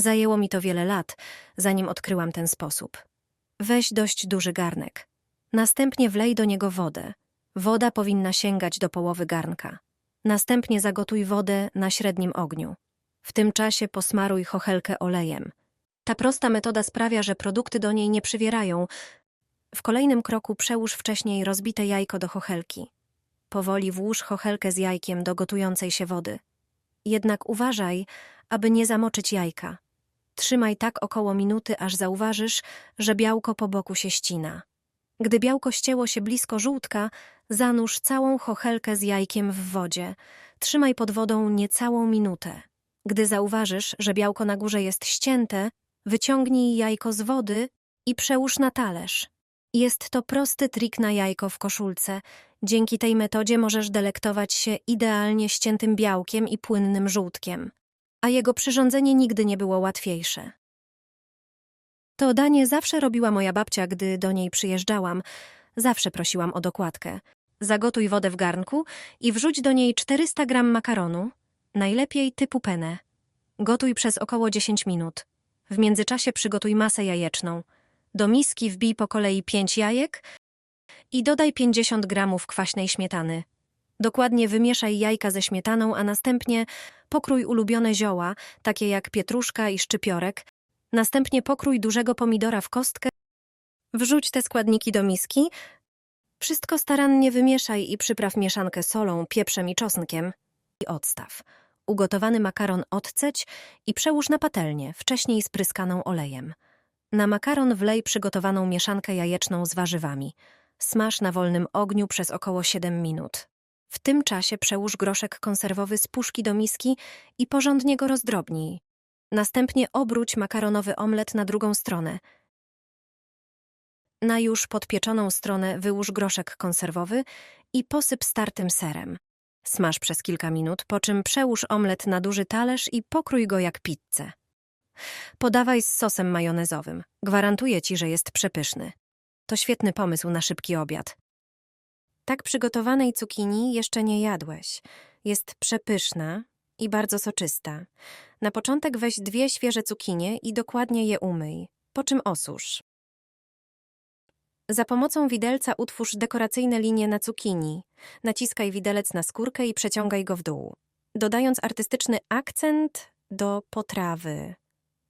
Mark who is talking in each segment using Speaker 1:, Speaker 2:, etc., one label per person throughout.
Speaker 1: Zajęło mi to wiele lat, zanim odkryłam ten sposób. Weź dość duży garnek. Następnie wlej do niego wodę. Woda powinna sięgać do połowy garnka. Następnie zagotuj wodę na średnim ogniu. W tym czasie posmaruj chochelkę olejem. Ta prosta metoda sprawia, że produkty do niej nie przywierają. W kolejnym kroku przełóż wcześniej rozbite jajko do chochelki. Powoli włóż chochelkę z jajkiem do gotującej się wody. Jednak uważaj, aby nie zamoczyć jajka. Trzymaj tak około minuty, aż zauważysz, że białko po boku się ścina. Gdy białko ścięło się blisko żółtka, zanurz całą chochelkę z jajkiem w wodzie. Trzymaj pod wodą niecałą minutę. Gdy zauważysz, że białko na górze jest ścięte, wyciągnij jajko z wody i przełóż na talerz. Jest to prosty trik na jajko w koszulce. Dzięki tej metodzie możesz delektować się idealnie ściętym białkiem i płynnym żółtkiem. A jego przyrządzenie nigdy nie było łatwiejsze. To danie zawsze robiła moja babcia, gdy do niej przyjeżdżałam. Zawsze prosiłam o dokładkę. Zagotuj wodę w garnku i wrzuć do niej 400 gram makaronu, najlepiej typu penne. Gotuj przez około 10 minut. W międzyczasie przygotuj masę jajeczną. Do miski wbij po kolei 5 jajek i dodaj 50 gramów kwaśnej śmietany. Dokładnie wymieszaj jajka ze śmietaną, a następnie pokrój ulubione zioła, takie jak pietruszka i szczypiorek. Następnie pokrój dużego pomidora w kostkę. Wrzuć te składniki do miski. Wszystko starannie wymieszaj i przypraw mieszankę solą, pieprzem i czosnkiem. I odstaw. Ugotowany makaron odceć i przełóż na patelnię, wcześniej spryskaną olejem. Na makaron wlej przygotowaną mieszankę jajeczną z warzywami. Smaż na wolnym ogniu przez około 7 minut. W tym czasie przełóż groszek konserwowy z puszki do miski i porządnie go rozdrobnij. Następnie obróć makaronowy omlet na drugą stronę. Na już podpieczoną stronę wyłóż groszek konserwowy i posyp startym serem. Smaż przez kilka minut, po czym przełóż omlet na duży talerz i pokrój go jak pizzę. Podawaj z sosem majonezowym. Gwarantuję ci, że jest przepyszny. To świetny pomysł na szybki obiad. Tak przygotowanej cukinii jeszcze nie jadłeś. Jest przepyszna i bardzo soczysta. Na początek weź dwie świeże cukinie i dokładnie je umyj, po czym osusz. Za pomocą widelca utwórz dekoracyjne linie na cukinii. Naciskaj widelec na skórkę i przeciągaj go w dół, dodając artystyczny akcent do potrawy.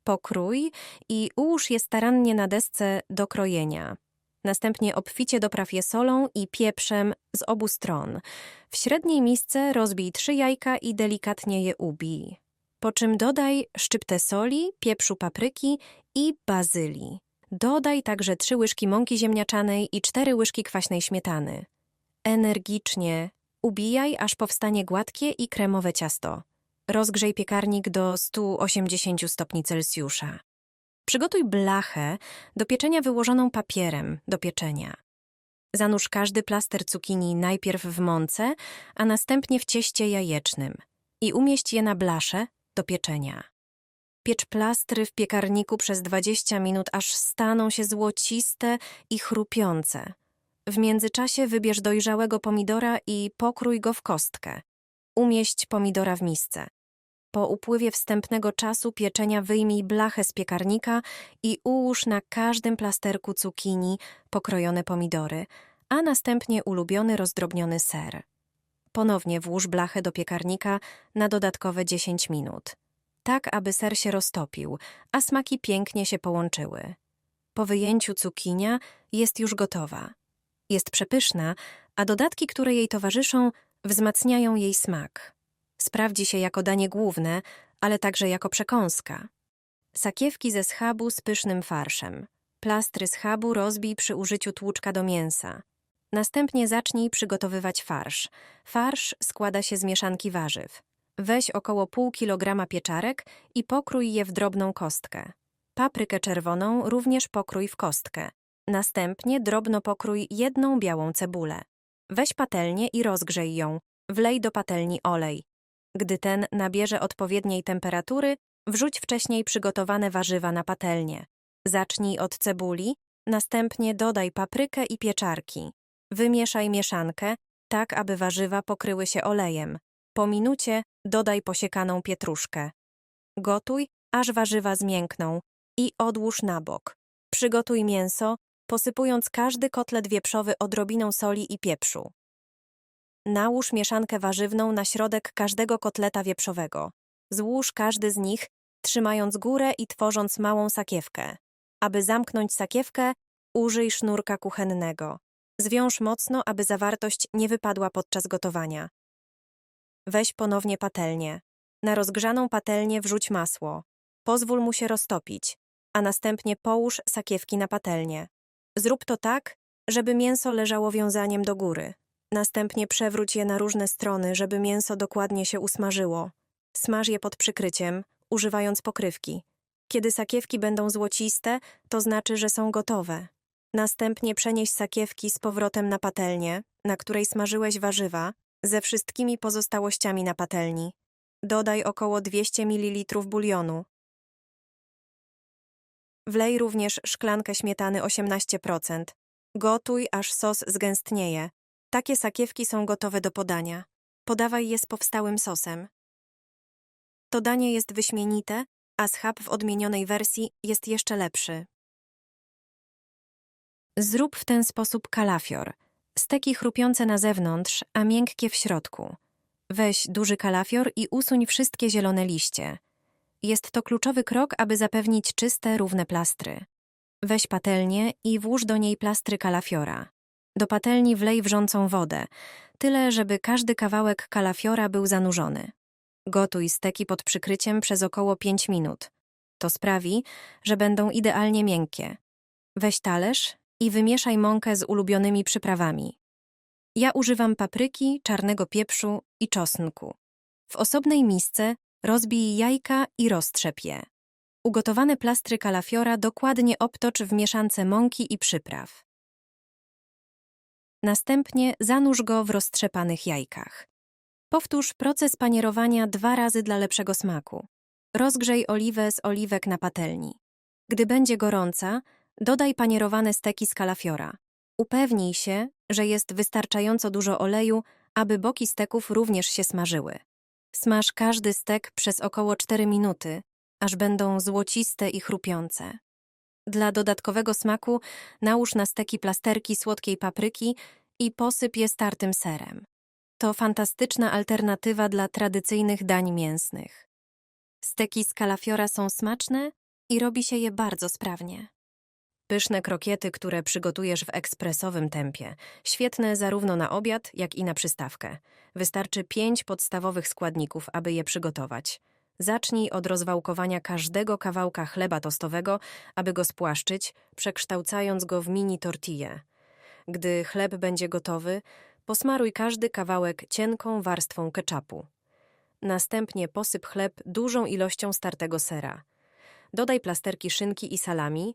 Speaker 1: Pokrój i ułóż je starannie na desce do krojenia. Następnie obficie dopraw je solą i pieprzem z obu stron. W średniej misce rozbij trzy jajka i delikatnie je ubij. Po czym dodaj szczyptę soli, pieprzu papryki i bazylii. Dodaj także trzy łyżki mąki ziemniaczanej i cztery łyżki kwaśnej śmietany. Energicznie ubijaj, aż powstanie gładkie i kremowe ciasto. Rozgrzej piekarnik do 180 stopni Celsjusza. Przygotuj blachę do pieczenia wyłożoną papierem do pieczenia. Zanurz każdy plaster cukinii najpierw w mące, a następnie w cieście jajecznym i umieść je na blaszę do pieczenia. Piecz plastry w piekarniku przez 20 minut, aż staną się złociste i chrupiące. W międzyczasie wybierz dojrzałego pomidora i pokrój go w kostkę. Umieść pomidora w misce. Po upływie wstępnego czasu pieczenia wyjmij blachę z piekarnika i ułóż na każdym plasterku cukinii pokrojone pomidory, a następnie ulubiony rozdrobniony ser. Ponownie włóż blachę do piekarnika na dodatkowe 10 minut, tak aby ser się roztopił, a smaki pięknie się połączyły. Po wyjęciu cukinia jest już gotowa. Jest przepyszna, a dodatki, które jej towarzyszą, wzmacniają jej smak. Sprawdzi się jako danie główne, ale także jako przekąska. Sakiewki ze schabu z pysznym farszem. Plastry schabu rozbij przy użyciu tłuczka do mięsa. Następnie zacznij przygotowywać farsz. Farsz składa się z mieszanki warzyw. Weź około pół kilograma pieczarek i pokrój je w drobną kostkę. Paprykę czerwoną również pokrój w kostkę. Następnie drobno pokrój jedną białą cebulę. Weź patelnię i rozgrzej ją. Wlej do patelni olej. Gdy ten nabierze odpowiedniej temperatury, wrzuć wcześniej przygotowane warzywa na patelnię. Zacznij od cebuli, następnie dodaj paprykę i pieczarki. Wymieszaj mieszankę, tak aby warzywa pokryły się olejem. Po minucie dodaj posiekaną pietruszkę. Gotuj, aż warzywa zmiękną i odłóż na bok. Przygotuj mięso, posypując każdy kotlet wieprzowy odrobiną soli i pieprzu. Nałóż mieszankę warzywną na środek każdego kotleta wieprzowego. Złóż każdy z nich, trzymając górę i tworząc małą sakiewkę. Aby zamknąć sakiewkę, użyj sznurka kuchennego. Zwiąż mocno, aby zawartość nie wypadła podczas gotowania. Weź ponownie patelnię. Na rozgrzaną patelnię wrzuć masło. Pozwól mu się roztopić, a następnie połóż sakiewki na patelnię. Zrób to tak, żeby mięso leżało wiązaniem do góry. Następnie przewróć je na różne strony, żeby mięso dokładnie się usmażyło. Smaż je pod przykryciem, używając pokrywki. Kiedy sakiewki będą złociste, to znaczy, że są gotowe. Następnie przenieś sakiewki z powrotem na patelnię, na której smażyłeś warzywa, ze wszystkimi pozostałościami na patelni. Dodaj około 200 ml bulionu. Wlej również szklankę śmietany 18%. Gotuj, aż sos zgęstnieje. Takie sakiewki są gotowe do podania. Podawaj je z powstałym sosem. To danie jest wyśmienite, a schab w odmienionej wersji jest jeszcze lepszy. Zrób w ten sposób kalafior. Steki chrupiące na zewnątrz, a miękkie w środku. Weź duży kalafior i usuń wszystkie zielone liście. Jest to kluczowy krok, aby zapewnić czyste, równe plastry. Weź patelnię i włóż do niej plastry kalafiora. Do patelni wlej wrzącą wodę, tyle żeby każdy kawałek kalafiora był zanurzony. Gotuj steki pod przykryciem przez około 5 minut. To sprawi, że będą idealnie miękkie. Weź talerz i wymieszaj mąkę z ulubionymi przyprawami. Ja używam papryki, czarnego pieprzu i czosnku. W osobnej misce rozbij jajka i roztrzep je. Ugotowane plastry kalafiora dokładnie obtocz w mieszance mąki i przypraw. Następnie zanurz go w roztrzepanych jajkach. Powtórz proces panierowania dwa razy dla lepszego smaku. Rozgrzej oliwę z oliwek na patelni. Gdy będzie gorąca, dodaj panierowane steki z kalafiora. Upewnij się, że jest wystarczająco dużo oleju, aby boki steków również się smażyły. Smaż każdy stek przez około 4 minuty, aż będą złociste i chrupiące. Dla dodatkowego smaku nałóż na steki plasterki słodkiej papryki i posyp je startym serem. To fantastyczna alternatywa dla tradycyjnych dań mięsnych. Steki z kalafiora są smaczne i robi się je bardzo sprawnie. Pyszne krokiety, które przygotujesz w ekspresowym tempie. Świetne zarówno na obiad, jak i na przystawkę. Wystarczy pięć podstawowych składników, aby je przygotować. Zacznij od rozwałkowania każdego kawałka chleba tostowego, aby go spłaszczyć, przekształcając go w mini tortille. Gdy chleb będzie gotowy, posmaruj każdy kawałek cienką warstwą ketchupu. Następnie posyp chleb dużą ilością startego sera. Dodaj plasterki szynki i salami.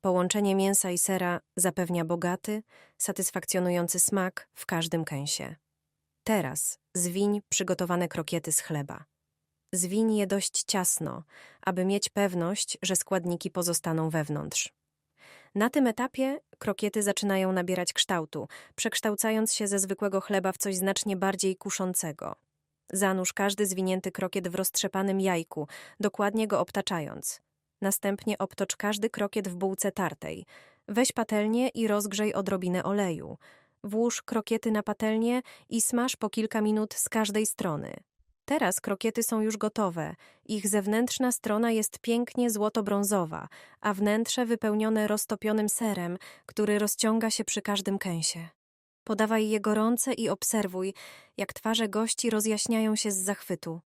Speaker 1: Połączenie mięsa i sera zapewnia bogaty, satysfakcjonujący smak w każdym kęsie. Teraz zwiń przygotowane krokiety z chleba. Zwiń je dość ciasno, aby mieć pewność, że składniki pozostaną wewnątrz. Na tym etapie krokiety zaczynają nabierać kształtu, przekształcając się ze zwykłego chleba w coś znacznie bardziej kuszącego. Zanurz każdy zwinięty krokiet w roztrzepanym jajku, dokładnie go obtaczając. Następnie obtocz każdy krokiet w bułce tartej. Weź patelnię i rozgrzej odrobinę oleju. Włóż krokiety na patelnię i smaż po kilka minut z każdej strony. Teraz krokiety są już gotowe. Ich zewnętrzna strona jest pięknie złoto-brązowa, a wnętrze wypełnione roztopionym serem, który rozciąga się przy każdym kęsie. Podawaj je gorące i obserwuj, jak twarze gości rozjaśniają się z zachwytu.